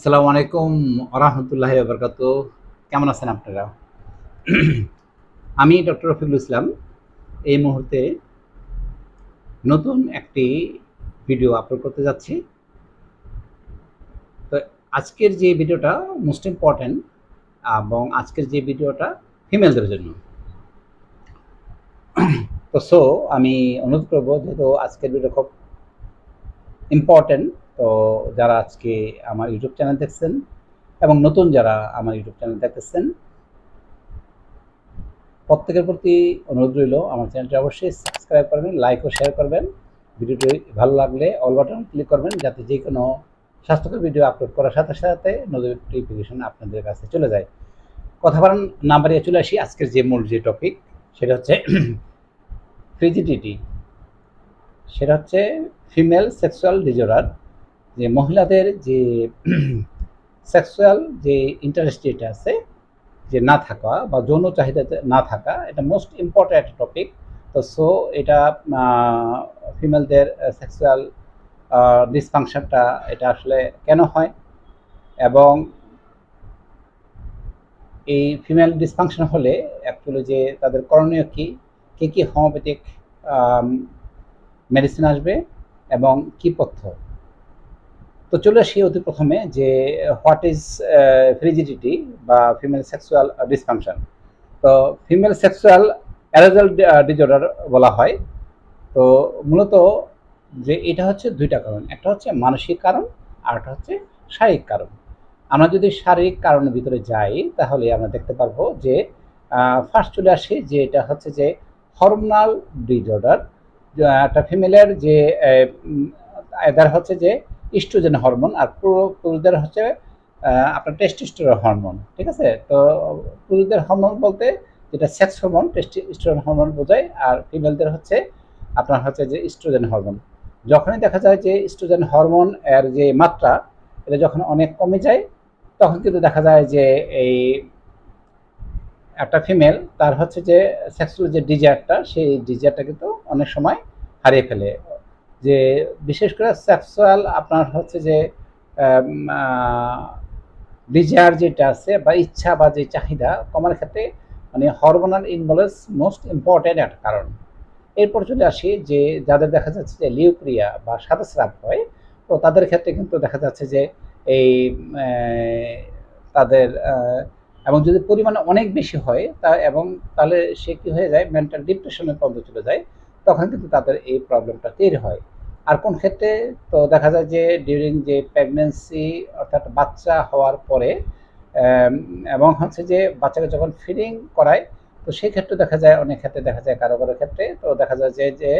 আসসালামু আলাইকুম আরহামতুল্লাহ বরকাত কেমন আছেন আপনারা? আমি ডক্টর রফিকুল ইসলাম। এই মুহূর্তে নতুন একটি ভিডিও আপলোড করতে যাচ্ছি। তো আজকের যে ভিডিওটা মোস্ট ইম্পর্ট্যান্ট এবং আজকের যে ভিডিওটা ফিমেলদের জন্য। তো সো আমি অনুরোধ করব, যেহেতু আজকের ভিডিও খুব ইম্পর্ট্যান্ট তো যারা আজকে আমার ইউটিউব চ্যানেল দেখছেন এবং নতুন যারা আমার ইউটিউব চ্যানেল দেখতেছেন, প্রত্যেকের প্রতি অনুরোধ রইল আমার চ্যানেলটি অবশ্যই সাবস্ক্রাইব করবেন লাইক ও শেয়ার করবেন। ভিডিওটি ভালো লাগলে অল বাটন ক্লিক করবেন যাতে যে কোনো স্বাস্থ্যকর ভিডিও আপলোড করার সাথে সাথে নোটিফিকেশন আপনাদের কাছে চলে যায়। কথা বলার না বাড়িয়ে চলে আসি আজকের যে মূল যে টপিক সেটা হচ্ছে ফ্রিজিডিটি সেটা হচ্ছে ফিমেল সেক্সুয়াল ডিজর্ডার যে মহিলাদের যে সেক্সুয়াল যে ইন্টারেস্ট যেটা আছে, যে না থাকা বা যৌন চাহিদা না থাকা, এটা মোস্ট ইম্পর্ট্যান্ট টপিক তো সো এটা ফিমেলদের সেক্সুয়াল ডিসফাংশনটা এটা আসলে কেন হয়? এবং এই ফিমেল ডিসফাংশন হলে অ্যাকচুয়ালি যে তাদের করণীয় কী? কী কী হোমিওপ্যাথিক মেডিসিন আসবে এবং কী পথ্য? তো চলে আসি অতি প্রথমে যে হোয়াট ইজ ফ্রিজিডিটি বা ফিমেল সেক্সুয়াল ডিসফাংশন তো ফিমেল সেক্সুয়াল অ্যারাজাল ডিজর্ডার বলা হয়। তো মূলত যে, এটা হচ্ছে দুইটা কারণ। একটা হচ্ছে মানসিক কারণ, আর একটা হচ্ছে শারীরিক কারণ। আমরা যদি শারীরিক কারণের ভিতরে যাই, তাহলে আমরা দেখতে পারব যে ফার্স্ট চলে আসি যে, এটা হচ্ছে যে হরমোনাল ডিজর্ডার একটা ফিমেলের যে এদের হচ্ছে যে ইস্ট্রোজেন হরমোন আর পুরুষদের হচ্ছে আপনার টেস্টিস্টোরন হরমোন, ঠিক আছে? তো পুরুষদের হরমোন বলতে যেটা সেক্স হরমোন টেস্টিস্টোরন হরমোন বোঝায়, আর ফিমেলদের হচ্ছে আপনার হচ্ছে যে ইস্ট্রোজেন হরমোন। যখনই দেখা যায় যে ইস্ট্রোজেন হরমোন এর যে মাত্রা, এটা যখন অনেক কমে যায়, তখন কিন্তু দেখা যায় যে এই একটা ফিমেল তার হচ্ছে যে সেক্সুয়াল যে ডিজায়ারটা সেই ডিজায়ারটা কিন্তু অনেক সময় হারিয়ে ফেলে। যে বিশেষ করে সেক্সুয়াল আপনার হচ্ছে যে ডিজায়ার যেটা আছে বা ইচ্ছা বা যে চাহিদা কমার ক্ষেত্রে মানে হরমোনাল ইনভলভস মোস্ট ইম্পর্ট্যান্ট একটা কারণ। এরপর চলে আসি যে, যাদের দেখা যাচ্ছে যে লিউক্রিয়া বা সাদাস্রাব হয়, তো তাদের ক্ষেত্রে কিন্তু দেখা যাচ্ছে যে এই তাদের এবং যদি পরিমাণ অনেক বেশি হয়, তা এবং তাহলে সে কী হয়ে যায়? মেন্টাল ডিপ্রেশনের পর্যন্ত চলে যায়। তখন কিন্তু তাদের এই প্রবলেমটা তৈরি হয়। আর কোন ক্ষেত্রে? তো দেখা যায় যে ডিউরিং যে প্রেগনেন্সি অর্থাৎ বাচ্চা হওয়ার পরে এবং হচ্ছে যে বাচ্চাকে যখন ফিডিং করায়, তো সেই ক্ষেত্রে দেখা যায়, অনেক ক্ষেত্রে দেখা যায় কারও কারও ক্ষেত্রে, তো দেখা যায় যে যে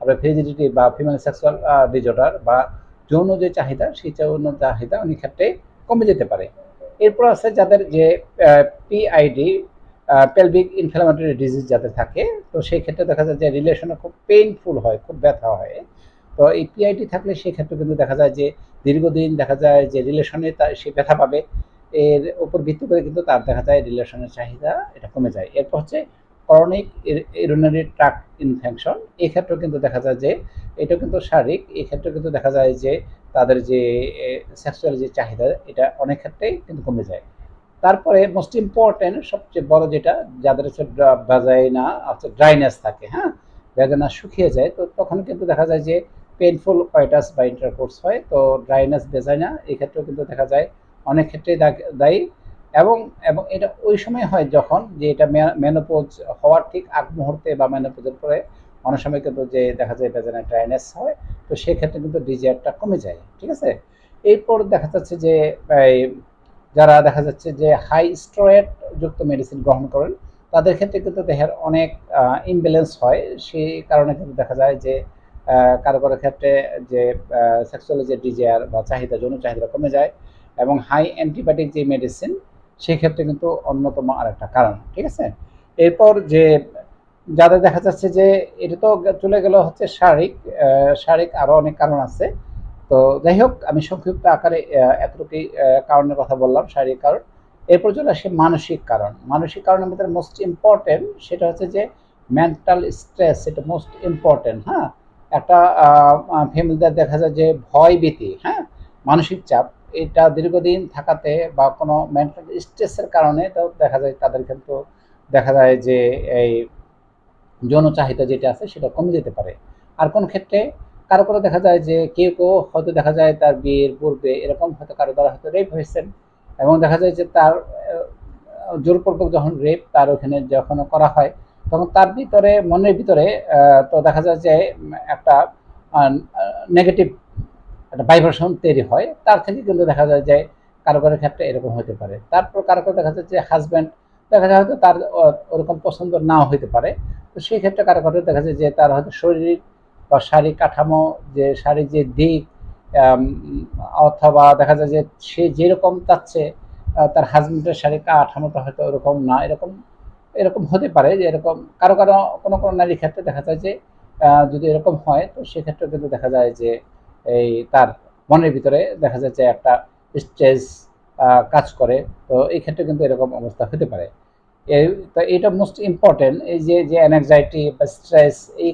আপনার ফিজিডিটি বা ফিমেল সেক্সুয়াল ডিজর্ডার বা যৌন যে চাহিদা, সেই যৌন চাহিদা অনেক ক্ষেত্রে কমে যেতে পারে। এরপর আছে যাদের যে পিআইডি পেলভিক ইনফ্লামেটরি ডিজিজ যাদের থাকে, তো সেই ক্ষেত্রে দেখা যায় যে রিলেশনে খুব পেইনফুল হয়, খুব ব্যথা হয়। তো এই পিআইডি থাকলে সেই ক্ষেত্রে কিন্তু দেখা যায় যে দীর্ঘদিন দেখা যায় যে রিলেশনে তার সে ব্যথা পাবে। এর উপর ভিত্তি করে কিন্তু তার দেখা যায় রিলেশনের চাহিদা এটা কমে যায়। এরপর হচ্ছে করনিক ইউরিনারি ট্রাক ইনফেকশন এই ক্ষেত্রেও কিন্তু দেখা যায় যে এটা কিন্তু শারীরিক এই ক্ষেত্রে কিন্তু দেখা যায় যে তাদের যে সেক্সুয়াল যে চাহিদা, এটা অনেক ক্ষেত্রেই কিন্তু কমে যায়। তারপরে মোস্ট ইম্পর্টেন্ট সবচেয়ে বড় যেটা, যাদের হচ্ছে বাজাইনা হচ্ছে ড্রাইনেস থাকে হ্যাঁ? বেদনা শুকিয়ে যায়, তো তখন কিন্তু দেখা যায় যে পেনফুল কয়টাস বা ইন্টারকোর্স হয়, তো ড্রাইনেস বেজাইনা এই ক্ষেত্রেও কিন্তু দেখা যায় অনেক ক্ষেত্রেই দায়ী। এবং এবং এটা ওই সময় হয় যখন যে এটা মেনোপোজ হওয়ার ঠিক আগ মুহূর্তে বা মেনোপোজের পরে অনেক সময় কিন্তু যে দেখা যায় বেজানা ড্রাইনেস হয়, তো সেক্ষেত্রে কিন্তু ডিজায়ারটা কমে যায়, ঠিক আছে? এরপর দেখা যাচ্ছে যে যারা দেখা যাচ্ছে যে হাই স্টেরয়েড যুক্ত মেডিসিন গ্রহণ করেন, তাদের ক্ষেত্রে কিন্তু দেহের অনেক ইমব্যালেন্স হয়। সেই কারণে কিন্তু দেখা যায় যে কারও কারও ক্ষেত্রে যে সেক্সুয়াল যে ডিজায়ার বা চাহিদা, যৌন চাহিদা কমে যায় এবং হাই অ্যান্টিবায়োটিক যে মেডিসিন সেক্ষেত্রে কিন্তু অন্যতম আরেকটা কারণ, ঠিক আছে? এরপর যে, যাদের দেখা যাচ্ছে যে, এটা তো চলে গেল হচ্ছে শারীরিক শারীরিক আরও অনেক কারণ আছে। তো যাই হোক, আমি সংক্ষিপ্ত আকারে এতটুকুই কারণের কথা বললাম, শারীরিক কারণ। এরপর চলে আসে মানসিক কারণ। মানসিক কারণের মধ্যে মোস্ট ইম্পর্টেন্ট সেটা হচ্ছে যে মেন্টাল স্ট্রেস এটা মোস্ট ইম্পর্টেন্ট হ্যাঁ? একটা ফ্যামিলিদের দেখা যায় যে ভয় ভীতি হ্যাঁ? মানসিক চাপ, এটা দীর্ঘদিন থাকাতে বা কোনো মেন্টাল স্ট্রেসের কারণে তো দেখা যায় তাদের কিন্তু দেখা যায় যে এই যৌন চাহিদা যেটা আছে সেটা কমে যেতে পারে। আর কোন ক্ষেত্রে কারও কারও দেখা যায় যে কেউ কেউ হয়তো দেখা যায় তার বিয়ের পূর্বে এরকম হয়তো কারও দ্বারা হয়তো রেপ হয়েছেন এবং দেখা যায় যে তার জোরপূর্বক যখন রেপ তার ওখানে যখন করা হয়, তখন তার ভিতরে, মনের ভিতরে তো দেখা যায় যে একটা নেগেটিভ একটা ভাইব্রেশন তৈরি হয়। তার থেকে কিন্তু দেখা যায় যে কারও কারও ক্ষেত্রে এরকম হতে পারে। তারপর কারও কারও দেখা যায় যে হাজব্যান্ড দেখা যায় হয়তো তার ওরকম পছন্দ নাও হতে পারে। তো সেই ক্ষেত্রে কারও কারও দেখা যায় যে তার হয়তো শরীর বা শারীরিক কাঠামো যে শারীরিক যে দিক অথবা দেখা যায় যে সে যেরকম চাচ্ছে তার হাজবেন্ডের শারীরিক কাঠামোটা হয়তো ওরকম না, এরকম এরকম হতে পারে যে এরকম কারও কারও কোনো কোনো নারীর ক্ষেত্রে দেখা যায় যে যদি এরকম হয়, তো সেক্ষেত্রে কিন্তু দেখা যায় যে এই তার মনের ভিতরে দেখা যায় যে একটা স্ট্রেস কাজ করে। তো এই ক্ষেত্রে কিন্তু এরকম অবস্থা হতে পারে। তো এটা মোস্ট ইম্পর্টেন্ট এই যে যে অ্যাংজাইটি বা স্ট্রেস এই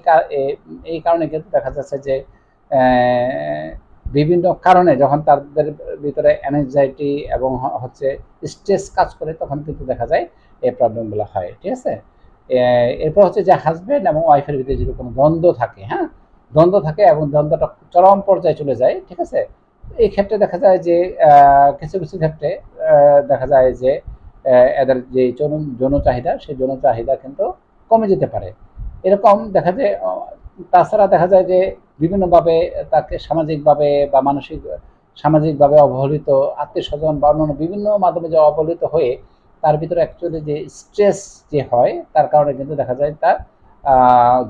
এই কারণে কিন্তু দেখা যাচ্ছে যে বিভিন্ন কারণে যখন তাদের ভিতরে অ্যাংজাইটি এবং হচ্ছে স্ট্রেস কাজ করে, তখন কিন্তু দেখা যায় এই প্রবলেমগুলো হয়, ঠিক আছে? এরপর হচ্ছে যে হাজব্যান্ড এবং ওয়াইফের ভিতরে যদি কোনো দ্বন্দ্ব থাকে হ্যাঁ? দ্বন্দ্ব থাকে এবং দ্বন্দ্বটা চরম পর্যায়ে চলে যায়, ঠিক আছে? এই ক্ষেত্রে দেখা যায় যে কিছু কিছু ক্ষেত্রে দেখা যায় যে এদের যে যৌন যৌন চাহিদা, সেই যৌন চাহিদা কিন্তু কমে যেতে পারে। এরকম দেখা যায় তাছাড়া দেখা যায় যে বিভিন্নভাবে তাকে সামাজিকভাবে বা মানসিক, সামাজিকভাবে অবহেলিত আত্মীয় স্বজন বা অন্যান্য বিভিন্ন মাধ্যমে যে অবহেলিত হয়ে তার ভিতরে অ্যাকচুয়ালি যে স্ট্রেস যে হয়, তার কারণে কিন্তু দেখা যায় তার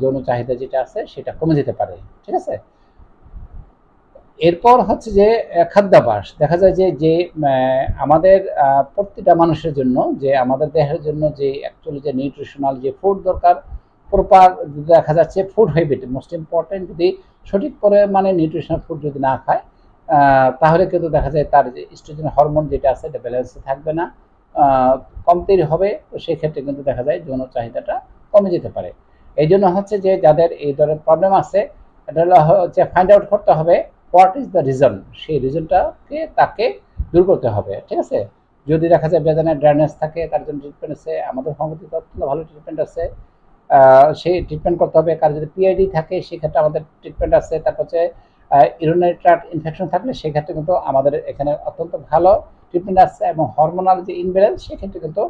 যৌন চাহিদা যেটা আছে, সেটা কমে যেতে পারে। ঠিক আছে? এরপর হচ্ছে যে আহ, খাদ্যাভ্যাস। দেখা যায় যে যে আমাদের প্রতিটা মানুষের জন্য যে আমাদের দেহের জন্য যে অ্যাকচুয়ালি যে নিউট্রিশনাল যে ফুড দরকার প্রপার দেখা যাচ্ছে ফুড হ্যাবিট মোস্ট ইম্পর্টেন্ট যদি সঠিক পরিমাণে নিউট্রিশনাল ফুড যদি না খায় তাহলে কিন্তু দেখা যায় তার যে স্ট্রোজেন হরমোন যেটা আছে এটা ব্যালেন্সে থাকবে না। আহ, কম তৈরি হবে তো সেই ক্ষেত্রে কিন্তু দেখা যায় যৌন চাহিদাটা কমে যেতে পারে। এই জন্য হচ্ছে যে যাদের এই ধরনের প্রবলেম আছে এটা হচ্ছে ফাইন্ড আউট করতে হবে। হোয়াট ইজ দ্য রিজন সেই রিজনটাকে তাকে দূর করতে হবে, ঠিক আছে? যদি দেখা যায় বেদনার ড্রাইনেস থাকে, তার জন্য ট্রিটমেন্ট আছে, আমাদের হোমিওপ্যাথিতে অত্যন্ত ভালো ট্রিটমেন্ট আছে সেই ট্রিটমেন্ট করতে হবে। কার যদি পিআইডি থাকে, সেক্ষেত্রে আমাদের ট্রিটমেন্ট আছে। তারপর হচ্ছে ইউরিনারি ট্রাক্ট ইনফেকশন থাকলে সেক্ষেত্রে কিন্তু আমাদের এখানে অত্যন্ত ভালো ট্রিটমেন্ট আছে এবং হরমোনাল যে ইনব্যালেন্স সেক্ষেত্রে কিন্তু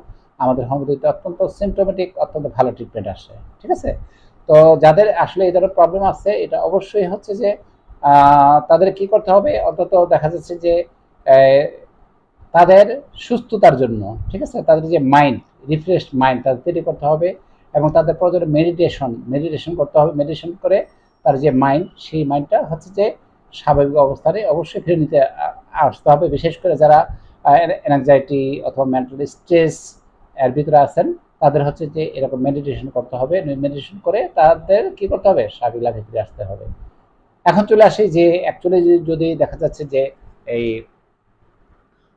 আমাদের হোমিওপ্যাথিতে অত্যন্ত সিমটোমেটিক অত্যন্ত ভালো ট্রিটমেন্ট আসে, ঠিক আছে? তো যাদের আসলে এই ধরনের প্রবলেম আছে, এটা অবশ্যই হচ্ছে যে তাদের কি করতে হবে? অন্তত দেখা যাচ্ছে যে তাদের সুস্থতার জন্য, ঠিক আছে? তাদের যে মাইন্ড রিফ্রেশ মাইন্ড তাদের তৈরি করতে হবে এবং তাদের প্রয়োজনে মেডিটেশন মেডিটেশন করতে হবে। মেডিটেশন করে তার যে মাইন্ড সেই মাইন্ডটা হচ্ছে যে স্বাভাবিক অবস্থানে অবশ্যই ফিরে নিতে আসতে হবে। বিশেষ করে যারা অ্যাংজাইটি অথবা মেন্টাল স্ট্রেস এর ভিতরে আছেন, তাদের হচ্ছে যে এরকম মেডিটেশন করতে হবে। মেডিটেশন করে তাদের কি করতে হবে? স্বাভাবিক লাভে ফিরে আসতে হবে। এখন চলে আসি যে অ্যাকচুয়ালি যদি দেখা যাচ্ছে যে এই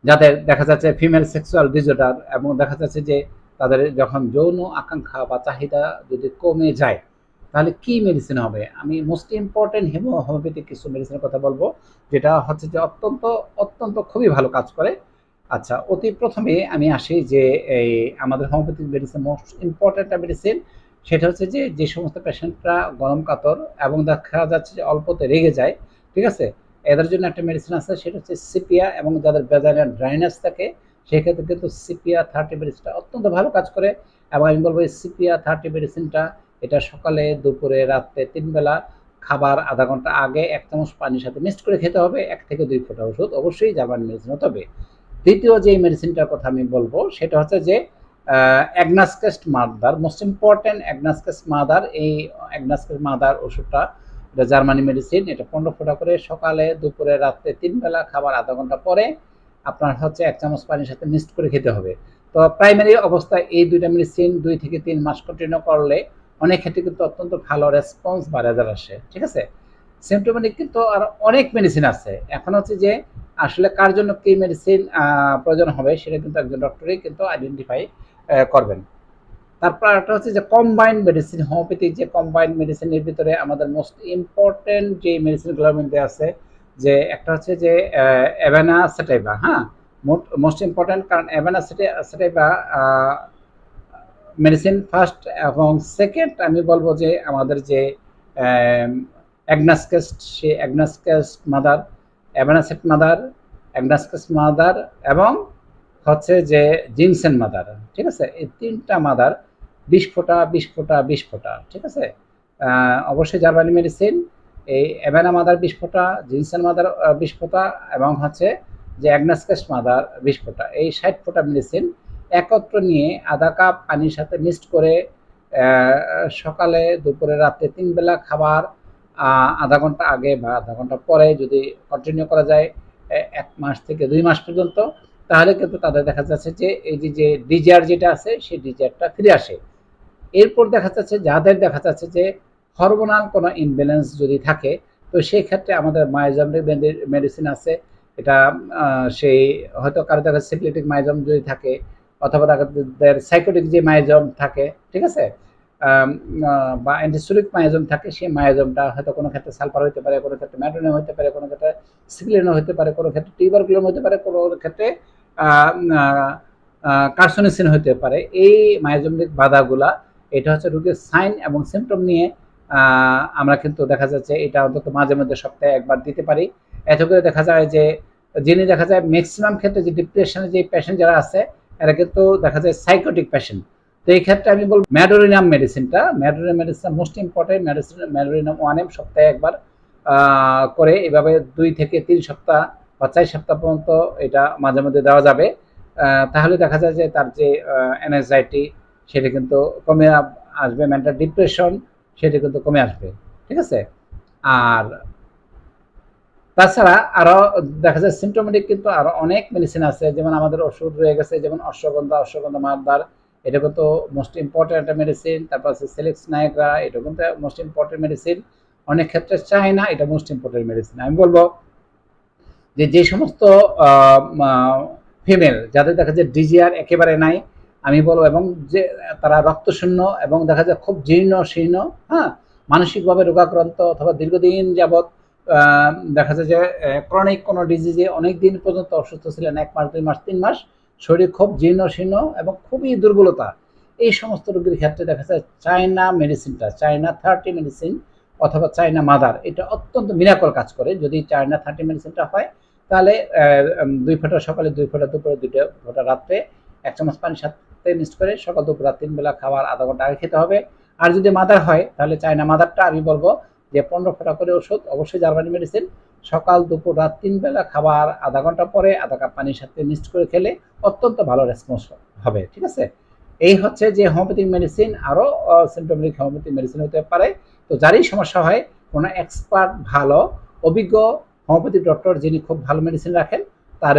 যাদের দেখা যাচ্ছে ফিমেল সেক্সুয়াল ডিসঅর্ডার এবং দেখা যাচ্ছে যে তাদের যখন যৌন আকাঙ্ক্ষা বা চাহিদা যদি কমে যায়, তাহলে কি মেডিসিন হবে? আমি মোস্ট ইম্পর্টেন্ট হেমো হোমিওপ্যাথিক কিছু মেডিসিনের কথা বলব, যেটা হচ্ছে যে অত্যন্ত অত্যন্ত খুবই ভালো কাজ করে। আচ্ছা অতি প্রথমে আমি আসি যে এই আমাদের homeopathic medicine most important medicine সেটা হচ্ছে যে যে সমস্ত পেশেন্টরা গরম কাতর এবং দেখা যাচ্ছে যে অল্পতে রেগে যায়, ঠিক আছে? এদের জন্য একটা মেডিসিন আছে, সেটা হচ্ছে সিপিয়া এবং যাদের বেজারিয়ান ড্রাইনেস থাকে, সেক্ষেত্রে কিন্তু সিপিয়া থার্টি মেডিসিনটা অত্যন্ত ভালো কাজ করে এবং আমি বলব সিপিয়া থার্টি মেডিসিনটা এটা সকালে, দুপুরে, রাত্রে তিনবেলা খাবার আধা ঘণ্টা আগে এক চামচ পানির সাথে মিক্সড করে খেতে হবে, এক থেকে দুই ফোঁটা ওষুধ অবশ্যই জার্মান মেডিসিন হতে হবে। দ্বিতীয় যে মেডিসিনটার কথা আমি বলব, সেটা হচ্ছে যে agnus castus mother most important agnus castus mother এই অ্যাগনাসকেস্ট মাদার ওষুধটা এটা জার্মানি মেডিসিন এটা পনেরো ফোঁটা করে সকালে, দুপুরে, রাত্রে তিন বেলা খাবার আধা ঘণ্টা পরে আপনার হচ্ছে এক চামচ পানির সাথে মিক্সড করে খেতে হবে। তো প্রাইমারি অবস্থায় এই দুইটা মেডিসিন দুই থেকে তিন মাস কন্টিনিউ করলে অনেক ক্ষেত্রে কিন্তু অত্যন্ত ভালো রেসপন্স বা রেজাল্ট আসে, ঠিক আছে? সিমটোমেটিক কিন্তু আর অনেক মেডিসিন আছে। এখন হচ্ছে যে আসলে কার জন্য কি মেডিসিন প্রয়োজন হবে সেটা কিন্তু একজন ডক্টরই কিন্তু আইডেন্টিফাই করবেন। তারপর একটা হচ্ছে যে কম্বাইন্ড মেডিসিন হোমিওপ্যাথিক যে কম্বাইন্ড মেডিসিনের ভিতরে আমাদের মোস্ট ইম্পর্টেন্ট যে মেডিসিনগুলোর মধ্যে আছে, যে একটা হচ্ছে যে অ্যাভেনা সেটাইবা হ্যাঁ? মোস্ট ইম্পর্ট্যান্ট কারণ অ্যাভেনা সেটাইবা মেডিসিন ফার্স্ট এবং সেকেন্ড আমি বলব যে আমাদের যে অ্যাগনাসকেস্ট সে agnus castus mother avena sativa mother agnus castus mother এবং হচ্ছে যে জিনসেন মাদার, ঠিক আছে? এই তিনটা মাদার বিশ ফোঁটা বিশ ফোঁটা বিশ ফোঁটা, ঠিক আছে? অবশ্যই জার্মানি মেডিসিন, এই অ্যাভেনা মাদার বিশ ফোঁটা, জিনসেন মাদার বিশ ফোঁটা এবং হচ্ছে যে অ্যাগনাসকেস মাদার বিশ ফোঁটা, এই ষাট ফোঁটা মেডিসিন একত্র নিয়ে আধা কাপ পানির সাথে মিক্সড করে সকালে, দুপুরে রাতে তিন বেলা খাবার আধা ঘণ্টা আগে বা আধা ঘণ্টা পরে যদি কন্টিনিউ করা যায় এক মাস থেকে দুই মাস পর্যন্ত তাহলে কিন্তু তাদের দেখা যাচ্ছে যে এই যে যে ডিজার যেটা আছে, সেই ডিজারটা ফিরে আসে। এরপর দেখা যাচ্ছে, যাদের দেখা যাচ্ছে যে হরমোনাল কোনো ইমব্যালেন্স যদি থাকে, তো সেই ক্ষেত্রে আমাদের মাইজম মেডিসিন আছে। এটা সেই হয়তো কারও দেখা সিপ্লেটিক মাইজম যদি থাকে, অথবা তাদের সাইকোটিক যে মাইজম থাকে, ঠিক আছে? বা অ্যান্টিসুলিক মায়াজম থাকে, সেই মায়াজমটা হয়তো কোনো ক্ষেত্রে সালফার হতে পারে, কোনো ক্ষেত্রে ম্যাডোনিয়াম হতে পারে, কোনো ক্ষেত্রে সিক্লেনো হতে পারে, কোনো ক্ষেত্রে টিউবারকুলাম হতে পারে, কোনো ক্ষেত্রে কার্সোনিসিন হতে পারে। এই মায়াজমিক বাধাগুলা, এটা হচ্ছে রোগীর সাইন এবং সিমটম নিয়ে আমরা কিন্তু দেখা যাচ্ছে এটা অন্তত মাঝে মধ্যে সপ্তাহে একবার দিতে পারি। এতে করে দেখা যায় যে, যিনি দেখা যায় ম্যাক্সিমাম ক্ষেত্রে যে ডিপ্রেশনের যে পেশেন্ট যারা আছে, এরা কিন্তু দেখা যায় সাইকোটিক পেশেন্ট তো এই ক্ষেত্রে আমি বলব ম্যাডোরিনাম মেডিসিনটা medorrhinum medicine most important medicine medorrhinum one M সপ্তাহে একবার করে এভাবে দুই থেকে তিন সপ্তাহ বা চার সপ্তাহ পর্যন্ত এটা মাঝে মধ্যে দেওয়া যাবে। তাহলে দেখা যায় যে তার যে এনএসআইটি সেটা কিন্তু কমে আসবে মেন্টাল ডিপ্রেশন সেটা কিন্তু কমে আসবে, ঠিক আছে? আর তাছাড়া আরও দেখা যায় সিমটোমেটিক কিন্তু আরও অনেক মেডিসিন আছে, যেমন আমাদের ওষুধ রয়ে গেছে, যেমন অশ্বগন্ধা অশ্বগন্ধা মাদার এটা কিন্তু মোস্ট ইম্পর্টেন্ট একটা মেডিসিন তারপর আছে সিলেক্স নায়করা এটা কিন্তু মোস্ট ইম্পর্টেন্ট মেডিসিন অনেক ক্ষেত্রে চায়না এটা মোস্ট ইম্পর্টেন্ট মেডিসিন আমি বলব যে যে সমস্ত ফিমেল যাদের দেখা যায় ডিজিআর একেবারে নাই, আমি বলব এবং যে তারা রক্তশূন্য এবং দেখা যায় খুব জীর্ণ শীর্ণ হ্যাঁ মানসিকভাবে রোগাক্রান্ত অথবা দীর্ঘদিন যাবৎ দেখা যায় যে ক্রনিক কোনো ডিজিজে অনেক দিন পর্যন্ত অসুস্থ ছিলেন, এক মাস, দুই মাস, তিন মাস শরীর খুব জীর্ণ শীর্ণ এবং খুবই দুর্বলতা। এই সমস্ত রোগীর ক্ষেত্রে দেখা যায় চায়না মেডিসিনটা, চায়না থার্টি মেডিসিন অথবা চায়না মাদার, এটা অত্যন্ত মিরাকল কাজ করে। যদি চায়না থার্টি মেডিসিনটা হয়, তাহলে দুই ফোঁটা সকালে, দুই ফোঁটা দুপুরে দুটো ফোঁটা রাত্রে এক চামচ পানির সাথে মিক্স করে সকাল দুপুর রাত তিন বেলা খাবার আধা ঘণ্টা আগে খেতে হবে। আর যদি মাদার হয়, তাহলে চায়না মাদারটা আমি বলব যে পনেরো ফোঁটা করে ওষুধ, অবশ্যই জার্মানি মেডিসিন সকাল, দুপুর, রাত তিন বেলা খাবার, আধা ঘণ্টা পরে আধা কাপ পানির সাথে মিক্সড করে খেলে অত্যন্ত ভালো রেসপন্স হবে, ঠিক আছে? এই হচ্ছে যে হোমিওপ্যাথিক মেডিসিন আরও সিমটোমেটিক হোমিওপ্যাথিক মেডিসিন হতে পারে। তো যারই সমস্যা হয়, কোনো এক্সপার্ট ভালো, অভিজ্ঞ হোমিওপ্যাথি ডক্টর যিনি খুব ভালো মেডিসিন রাখেন, তার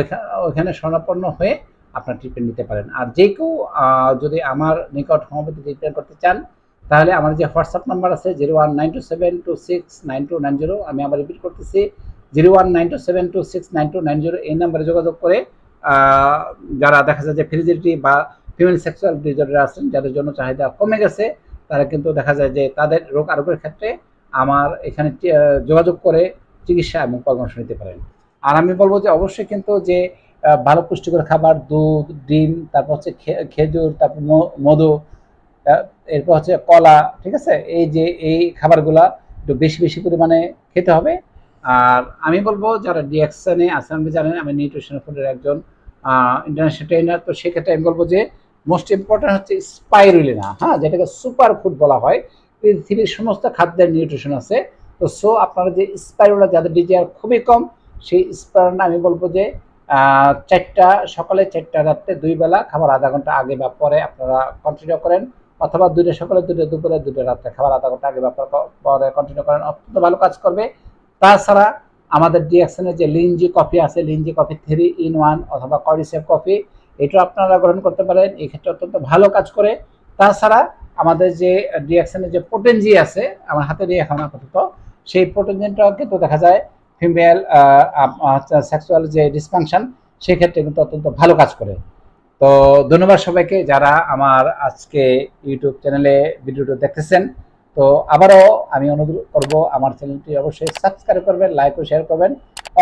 ওখানে স্বর্ণাপন্ন হয়ে আপনার ট্রিটমেন্ট নিতে পারেন। আর যে কেউ যদি আমার নিকট হোমিওপ্যাথি ট্রিটমেন্ট করতে চান তাহলে আমার যে হোয়াটসঅ্যাপ নাম্বার আছে zero one nine two seven two six nine two nine zero আমি আবার রিপিট করতেছি zero one nine two seven two six nine two nine zero এই নাম্বারে যোগাযোগ করে যারা দেখা যায় যে ফিজিলিটি বা ফিমেল সেক্সুয়াল ডিজর্ডার আছেন, যাদের জন্য চাহিদা কমে গেছে, তারা কিন্তু দেখা যায় যে তাদের রোগ আরোগ্যের ক্ষেত্রে আমার এখানে যোগাযোগ করে চিকিৎসা এবং পরামর্শ নিতে পারেন। আর আমি বলব যে অবশ্যই কিন্তু যে ভালো পুষ্টিকর খাবার, দুধ, ডিম, তারপর হচ্ছে খেজুর, তারপর মধু এরপর হচ্ছে কলা, ঠিক আছে? এই যে এই খাবারগুলা একটু বেশি বেশি পরিমাণে খেতে হবে। আর আমি বলব, যারা ডিএকশনে আছেন আপনি জানেন আমি নিউট্রিশন ফুডের একজন ইন্টারন্যাশনাল ট্রেনার তো সেক্ষেত্রে আমি বলব যে মোস্ট ইম্পর্টেন্ট হচ্ছে স্পাইরুলিনা হ্যাঁ? যেটাকে সুপার ফুড বলা হয়। পৃথিবীর সমস্ত খাদ্যের নিউট্রিশন আছে। তো সো আপনারা যে স্পাইরুলা যাদের ডিজিআর খুবই কম, সেই স্পাইরুলা আমি বলব যে চারটা, সকালে চারটা, রাত্রে দুই বেলা, খাবার আধা ঘণ্টা আগে বা পরে আপনারা কন্টিনিউ করেন। অথবা দুইটা সকালে দুইটা, দুপুরে দুইটা, রাত্রে খাবার আধা ঘণ্টা আগে বা পর- কন্টিনিউ করেন। অত্যন্ত ভালো কাজ করবে। তাছাড়া আমাদের ডিএক্সনের যে লিঞ্জি কফি আছে lingzhi coffee three in one অথবা করিসেপ কফি এটা আপনারা গ্রহণ করতে পারেন। এই ক্ষেত্রে অত্যন্ত ভালো কাজ করে। তাছাড়া আমাদের যে ডিএক্সনের যে পোটেনজি আছে, আমার হাতে দিয়ে এখন আপাতত, সেই পোটেনজিনটাও কিন্তু দেখা যায় ফিমেল সেক্সুয়াল যে ডিসফাংশন সেক্ষেত্রে কিন্তু অত্যন্ত ভালো কাজ করে। তো ধন্যবাদ সবাইকে যারা আমার আজকে ইউটিউব চ্যানেলে ভিডিওটি দেখতেছেন। তো আবারও আমি অনুরোধ করব, আমার চ্যানেলটি অবশ্যই সাবস্ক্রাইব করবেন লাইক ও শেয়ার করবেন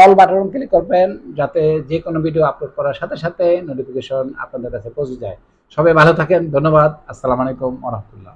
অল বাটন ক্লিক করবেন, যাতে যে কোনো ভিডিও আপলোড করার সাথে সাথে নোটিফিকেশন আপনাদের কাছে পৌঁছে যায়। সবাই ভালো থাকেন, ধন্যবাদ, আসসালামু আলাইকুম রহমতুল্লাহ।